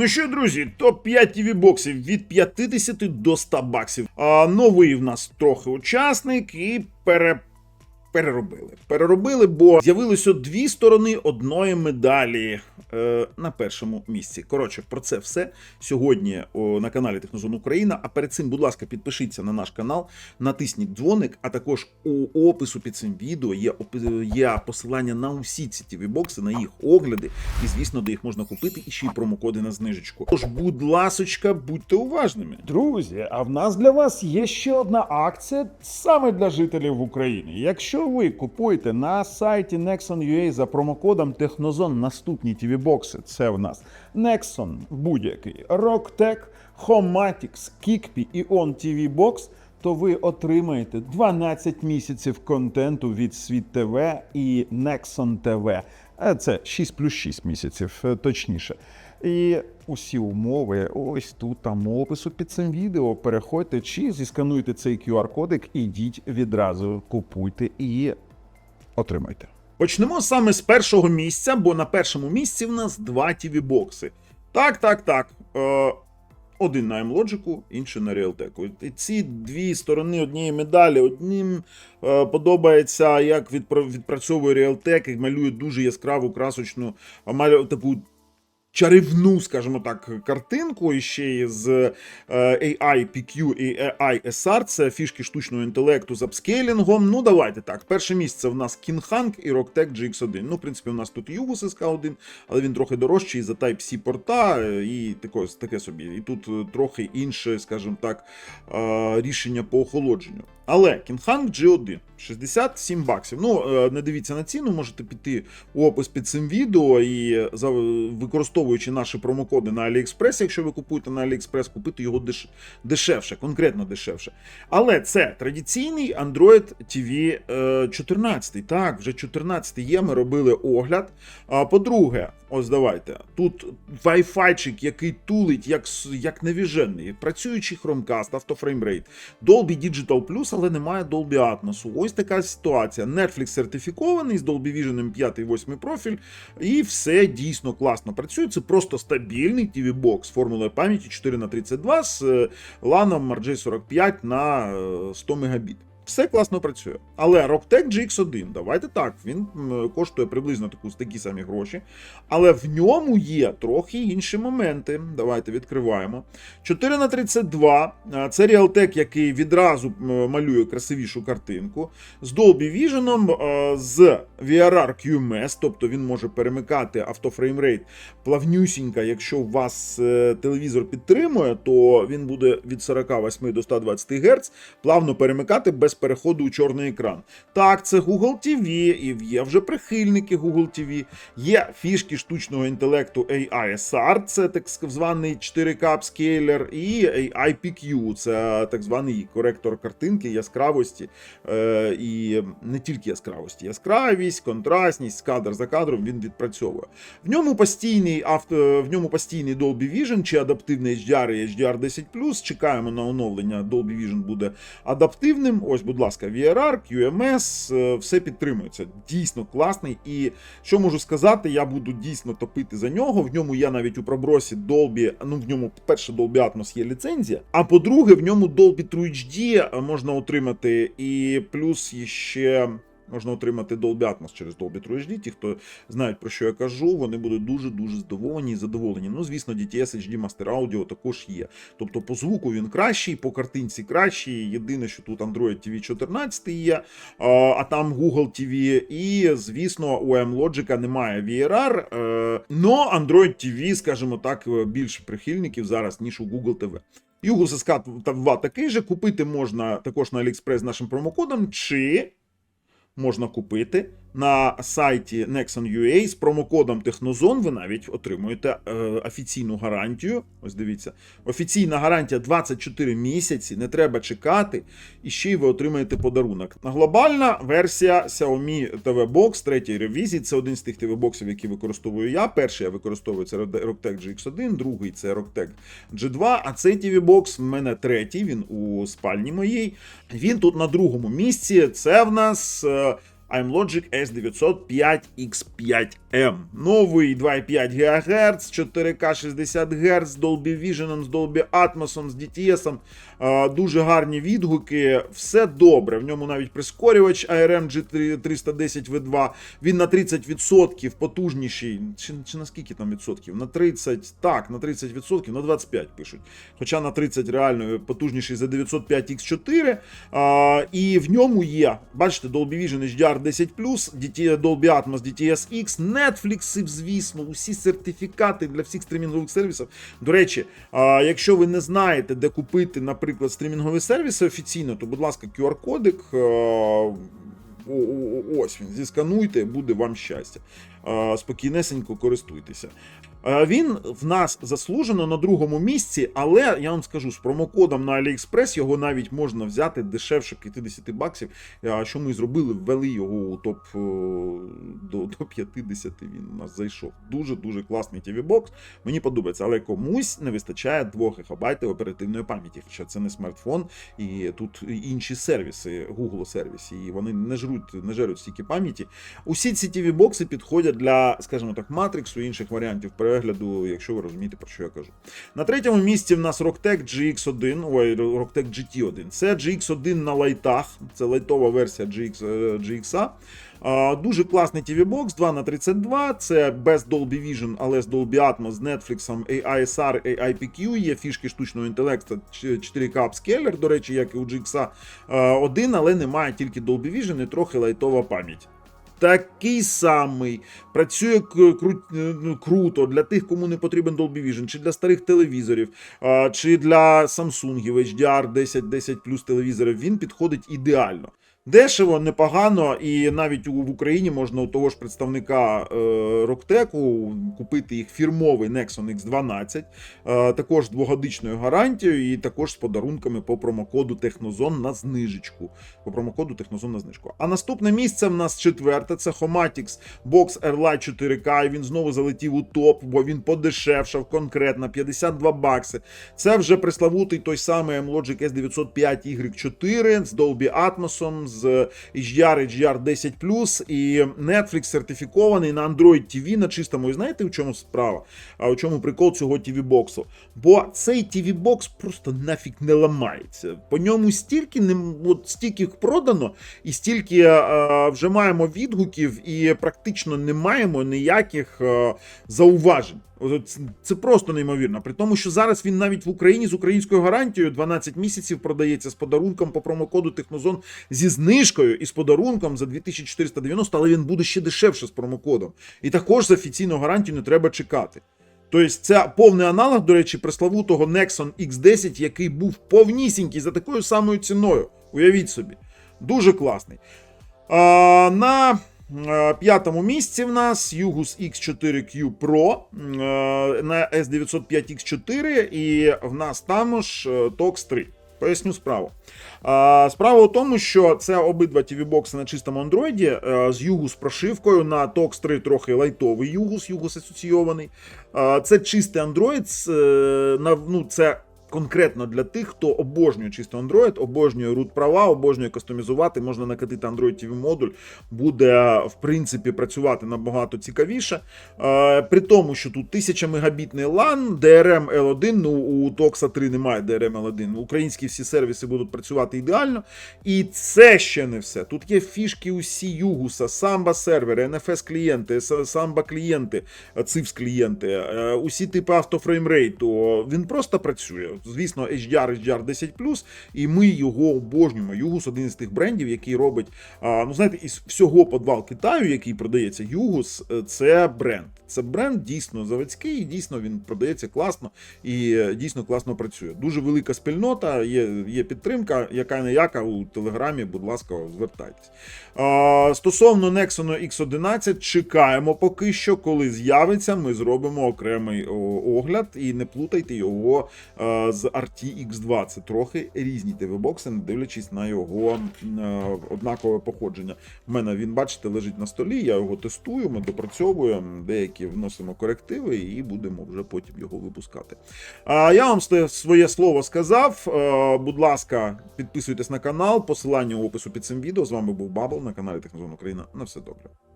Ну що, друзі, топ-5 tv боксів від 50 до 100 баксів. А новий в нас трохи учасник і пере. Переробили. Переробили, бо з'явилися дві сторони одної медалі е, на першому місці. Коротше, про це все сьогодні о, на каналі Технозон Україна. А перед цим, будь ласка, підпишіться на наш канал, натисніть дзвоник, а також у опису під цим відео є, є посилання на усі ці tv бокси на їх огляди, і звісно, де їх можна купити, і ще й промокоди на знижечку. Тож, будь ласочка, будьте уважними. Друзі, а в нас для вас є ще одна акція саме для жителів України. Якщо ви купуєте на сайті Nexon.ua за промокодом Технозон наступні tv бокси це в нас Nexon будь-який, Rocktech, Homatics, Kikpi і On TV Box, то ви отримаєте 12 місяців контенту від Світ ТВ і Nexon TV. Е, Це 6 плюс 6 місяців, е, точніше. І усі умови ось тут там опису під цим відео. Переходьте чи зіскануйте цей QR-кодик, ідіть відразу, купуйте і отримайте. Почнемо саме з першого місця, бо на першому місці в нас два tv бокси Так, так, так. Е, один на M-Logic, інший на Realtek. І ці дві сторони однієї медалі. Одним е, подобається, як відпра- відпрацьовує Realtek і малює дуже яскраву красочну, малю, таку чарівну, скажімо так, картинку і ще й з е, AI PQ і AI SR. Це фішки штучного інтелекту з апскейлінгом. Ну, давайте так. Перше місце в нас Kinghang і Rocktech GX1. Ну, в принципі, у нас тут Югус SK1, але він трохи дорожчий за Type-C порта е, і таке, таке собі. І тут е, трохи інше, скажімо так, рішення по охолодженню. Але Kinghang G1 67 баксів. Ну, не дивіться на ціну, можете піти у опис під цим відео і за- використовуючи наші промокоди на AliExpress, якщо ви купуєте на AliExpress, купити його деш- дешевше, конкретно дешевше. Але це традиційний Android TV е, 14. Так, вже 14 є. Ми робили огляд. По-друге, ось давайте. Тут Wi-Fi, який тулить як, як невіжений, працюючий Chromecast, автофреймрейт, Dolby Digital Plus, але немає Dolby Atmos. Ось така ситуація. Netflix сертифікований з Dolby Vision 5-8 профіль, і все дійсно класно працює. Просто стабільний TV бокс з формулою пам'яті 4х32 з е, LAN RJ45 на е, 100 Мбіт. Все класно працює. Але Rocktech GX1, давайте так, він коштує приблизно таку, такі самі гроші. Але в ньому є трохи інші моменти. Давайте відкриваємо. 4 на 32 це Realtek, який відразу малює красивішу картинку. З Dolby Vision, з VRR QMS, тобто він може перемикати автофреймрейт плавнюсінько. Якщо у вас е, телевізор підтримує, то він буде від 48 до 120 Гц плавно перемикати без переходу у чорний екран. Так, це Google TV, і є вже прихильники Google TV, є фішки штучного інтелекту AI-SR, це так званий 4K апскейлер, і AI-PQ, це так званий коректор картинки, яскравості, е, і не тільки яскравості, яскравість, контрастність, кадр за кадром він відпрацьовує. В ньому постійний авто, в ньому постійний Dolby Vision чи адаптивний HDR і HDR10+. Чекаємо на оновлення. Dolby Vision буде адаптивним. Ось, будь ласка, VRR, QMS, е, все підтримується. Дійсно класний. І що можу сказати, я буду дійсно топити за нього. В ньому я навіть у пробросі Dolby, ну в ньому, по-перше, Dolby Atmos є ліцензія. А по-друге, в ньому Dolby True HD можна отримати, і плюс ще. Можна отримати Dolby Atmos через Dolby True HD. Ті, хто знають про що я кажу, вони будуть дуже-дуже здивовані і задоволені. Ну, звісно, DTS HD Master Audio також є. Тобто по звуку він кращий, по картинці кращий. Єдине, що тут Android TV 14 є, а, там Google TV. І, звісно, у M-Logic немає VRR. е, Но Android TV, скажімо так, більше прихильників зараз, ніж у Google TV. Югл SK 2 такий же. Купити можна також на AliExpress з нашим промокодом, чи можна купити на сайті Nexon.ua з промокодом Технозон. Ви навіть отримуєте е, офіційну гарантію. Ось дивіться, офіційна гарантія 24 місяці, не треба чекати, і ще й ви отримаєте подарунок. Глобальна версія Xiaomi TV Box третьої ревізії. Це один з тих TV боксів, які використовую я. Перший я використовую це Rocktech GX1, другий це Rocktech G2, а цей TV бокс в мене третій, він у спальні моїй. Він тут на другому місці. Це в нас. е, iMlogic S905X5M. Новий 2,5 ГГц, 4К 60 Гц, Dolby Vision, з Dolby Atmos, з DTS. Е, Дуже гарні відгуки. Все добре. В ньому навіть прискорювач ARM G310 V2. Він на 30% потужніший. Чи, чи на скільки там відсотків? На 30, так, на 30%, на 25 пишуть. Хоча на 30 реально потужніший за 905X4. А, і в ньому є, бачите, Dolby Vision HDR 10 Dolby Atmos DTS X, Netflix, звісно, усі сертифікати для всіх стрімінгових сервісів. До речі, якщо ви не знаєте, де купити, наприклад, стрімінгові сервіси офіційно, то, будь ласка, QR-кодик. Ось він, зіскануйте, буде вам щастя. Е, Спокійнесенько користуйтеся. Е, Він в нас заслужено на другому місці, але я вам скажу, з промокодом на AliExpress його навіть можна взяти дешевше 50 баксів. Е, Що ми зробили, ввели його у топ до, до 50. Він у нас зайшов. Дуже дуже класний TV бокс. Мені подобається, але комусь не вистачає 2 ГБ оперативної пам'яті. Хоча це не смартфон, і тут інші сервіси, Google сервіси, і вони не жруть, не жеруть стільки пам'яті. Усі ці TV бокси підходять для, скажімо так, матриксу і інших варіантів перегляду, якщо ви розумієте, про що я кажу. На третьому місці в нас Rocktech GX1, ой, Rocktech GT1. Це GX1 на лайтах, це лайтова версія GX, е, GX. Дуже класний TV бокс 2 на 32 Це без Dolby Vision, але з Dolby Atmos, з Netflix, AISR, AIPQ, є фішки штучного інтелекту, 4K upscaler, до речі, як і у GX 1, але немає тільки Dolby Vision і трохи лайтова пам'ять. Такий самий працює кру- ну, круто для тих, кому не потрібен Dolby Vision, чи для старих телевізорів, чи для Samsung HDR 10 10 плюс телевізорів. Він підходить ідеально. Дешево, непогано, і навіть в Україні можна у того ж представника е, Роктеку купити їх фірмовий Nexon X12, е, також з двогодичною гарантією, і також з подарунками по промокоду Технозон на знижечку. По промокоду Технозон на знижку. А наступне місце в нас четверте це Homatix Box Airlight 4K. І він знову залетів у топ, бо він подешевшав конкретно 52 бакси. Це вже преславутий той самий Amlogic S905Y4 з Dolby Atmos, з HDR, HDR 10 і Netflix сертифікований на Android TV на чистому. І знаєте, в чому справа? А у чому прикол цього TV боксу? Бо цей TV бокс просто нафіг не ламається. По ньому стільки не от стільки їх продано, і стільки е, вже маємо відгуків, і практично не маємо ніяких е, зауважень. Це просто неймовірно. При тому, що зараз він навіть в Україні з українською гарантією 12 місяців продається з подарунком по промокоду Технозон зі знижкою і з подарунком за 2490, але він буде ще дешевше з промокодом. І також з офіційну гарантію не треба чекати. Тобто це повний аналог, до речі, преславутого Nexon X10, який був повнісінький за такою самою ціною. Уявіть собі. Дуже класний. А, на п'ятому місці в нас Yugus X4Q Pro е, на S905X4, і в нас там ж е, TOX 3. Поясню справу. А, Справа у тому, що це обидва TV-бокси на чистому андроїді е, з Югус прошивкою на TOX 3 трохи лайтовий Югус, Югус асоційований. А, Це чистий Android, е, ну, це конкретно для тих, хто обожнює чисто Android, обожнює root права, обожнює кастомізувати, можна накатити Android TV модуль, буде в принципі працювати набагато цікавіше. Е, При тому, що тут 1000 мегабітний LAN, DRM L1, ну у TOX 3 немає DRM L1. Українські всі сервіси будуть працювати ідеально. І це ще не все. Тут є фішки усі Югуса, Samba сервери, NFS клієнти, Samba клієнти, CIFS клієнти, е, усі типи автофреймрейту. Він просто працює. Звісно, HDR, HDR 10 і ми його обожнюємо. Югус один з тих брендів, який робить, ну знаєте, із всього подвал Китаю, який продається, Югус, е, це бренд. Це бренд дійсно заводський, і дійсно він продається класно і е, дійсно класно працює. Дуже велика спільнота, є, є підтримка, яка не яка у Телеграмі, будь ласка, звертайтесь. Стосовно Nexon X11, чекаємо поки що, коли з'явиться, ми зробимо окремий огляд і не плутайте його е, з RTX2. Це трохи різні TV-бокси, не дивлячись на його е, однакове походження. У мене він, бачите, лежить на столі, я його тестую, ми допрацьовуємо деякі деякі вносимо корективи і будемо вже потім його випускати. А я вам своє слово сказав. Е, Будь ласка, підписуйтесь на канал, посилання у опису під цим відео. З вами був Бабл на каналі Технозон Україна. На все добре.